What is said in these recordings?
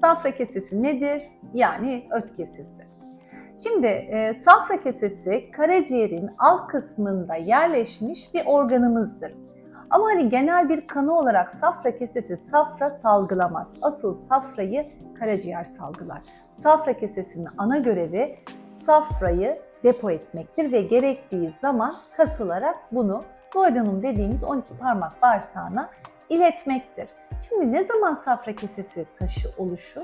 Safra kesesi nedir? Yani öt kesesi. Şimdi e, safra kesesi karaciğerin alt kısmında yerleşmiş bir organımızdır. Ama hani genel bir kanı olarak safra kesesi safra salgılamaz. Asıl safrayı karaciğer salgılar. Safra kesesinin ana görevi safrayı depo etmektir ve gerektiği zaman kasılarak bunu duodenum dediğimiz 12 parmak bağırsağına iletmektir. Şimdi ne zaman safra kesesi taşı oluşur?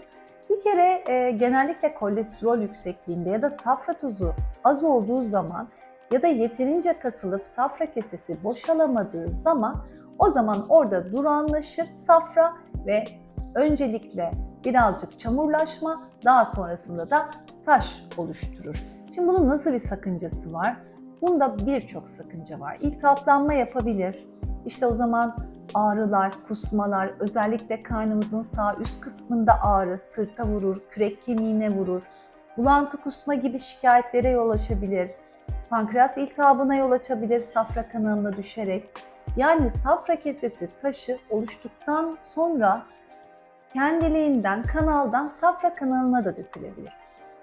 Bir kere e, genellikle kolesterol yüksekliğinde ya da safra tuzu az olduğu zaman ya da yeterince kasılıp safra kesesi boşalamadığı zaman o zaman orada duranlaşır safra ve öncelikle birazcık çamurlaşma daha sonrasında da taş oluşturur. Şimdi bunun nasıl bir sakıncası var? Bunda birçok sakınca var. İltihaplanma yapabilir. İşte o zaman ağrılar, kusmalar, özellikle karnımızın sağ üst kısmında ağrı, sırta vurur, kürek kemiğine vurur. Bulantı kusma gibi şikayetlere yol açabilir. Pankreas iltihabına yol açabilir safra kanalına düşerek. Yani safra kesesi taşı oluştuktan sonra kendiliğinden kanaldan safra kanalına da dökülebilir.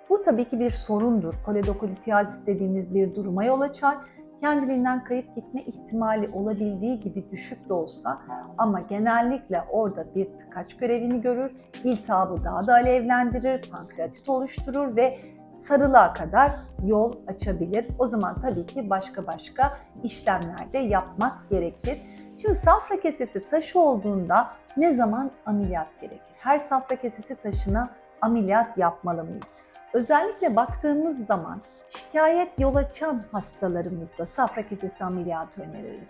Bu tabii ki bir sorundur. Koledokolitiasis dediğimiz bir duruma yol açar. Kendiliğinden kayıp gitme ihtimali olabildiği gibi düşük de olsa ama genellikle orada bir tıkaç görevini görür, iltihabı daha da alevlendirir, pankreatit oluşturur ve sarılığa kadar yol açabilir. O zaman tabii ki başka başka işlemler de yapmak gerekir. Şimdi safra kesesi taşı olduğunda ne zaman ameliyat gerekir? Her safra kesesi taşına ameliyat yapmalı mıyız? Özellikle baktığımız zaman şikayet yol açan hastalarımızda safra kesesi ameliyatı öneririz.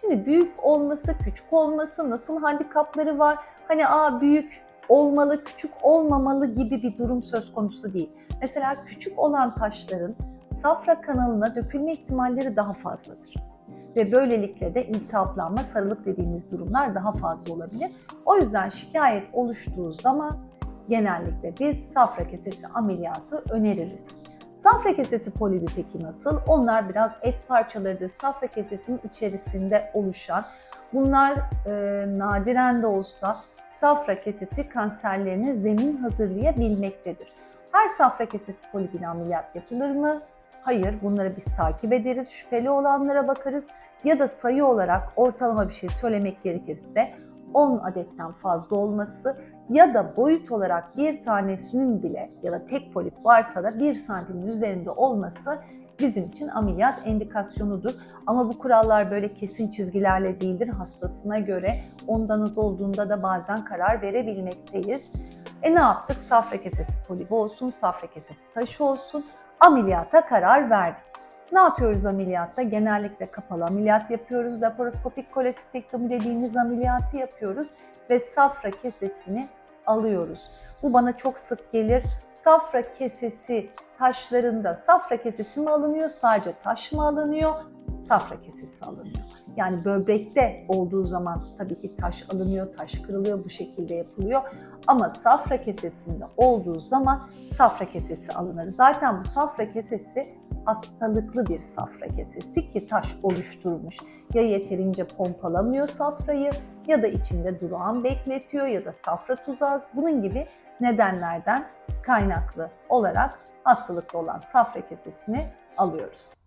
Şimdi büyük olması, küçük olması, nasıl handikapları var? Hani aa büyük olmalı, küçük olmamalı gibi bir durum söz konusu değil. Mesela küçük olan taşların safra kanalına dökülme ihtimalleri daha fazladır. Ve böylelikle de iltihaplanma, sarılık dediğimiz durumlar daha fazla olabilir. O yüzden şikayet oluştuğu zaman genellikle biz safra kesesi ameliyatı öneririz. Safra kesesi polibi peki nasıl? Onlar biraz et parçalarıdır. Safra kesesinin içerisinde oluşan. Bunlar e, nadiren de olsa safra kesesi kanserlerine zemin hazırlayabilmektedir. Her safra kesesi polibine ameliyat yapılır mı? Hayır, bunları biz takip ederiz, şüpheli olanlara bakarız ya da sayı olarak ortalama bir şey söylemek gerekirse 10 adetten fazla olması ya da boyut olarak bir tanesinin bile ya da tek polip varsa da 1 santimin üzerinde olması bizim için ameliyat endikasyonudur. Ama bu kurallar böyle kesin çizgilerle değildir. Hastasına göre ondan az olduğunda da bazen karar verebilmekteyiz. E ne yaptık? Safra kesesi polibi olsun, safra kesesi taşı olsun. Ameliyata karar verdik. Ne yapıyoruz ameliyatta? Genellikle kapalı ameliyat yapıyoruz. Laparoskopik kolesistektomi dediğimiz ameliyatı yapıyoruz ve safra kesesini alıyoruz. Bu bana çok sık gelir. Safra kesesi taşlarında safra kesesi mi alınıyor, sadece taş mı alınıyor? Safra kesesi alınıyor. Yani böbrekte olduğu zaman tabii ki taş alınıyor, taş kırılıyor, bu şekilde yapılıyor. Ama safra kesesinde olduğu zaman safra kesesi alınır. Zaten bu safra kesesi hastalıklı bir safra kesesi ki taş oluşturmuş. Ya yeterince pompalamıyor safrayı ya da içinde durağan bekletiyor ya da safra tuzu az. Bunun gibi nedenlerden kaynaklı olarak hastalıklı olan safra kesesini alıyoruz.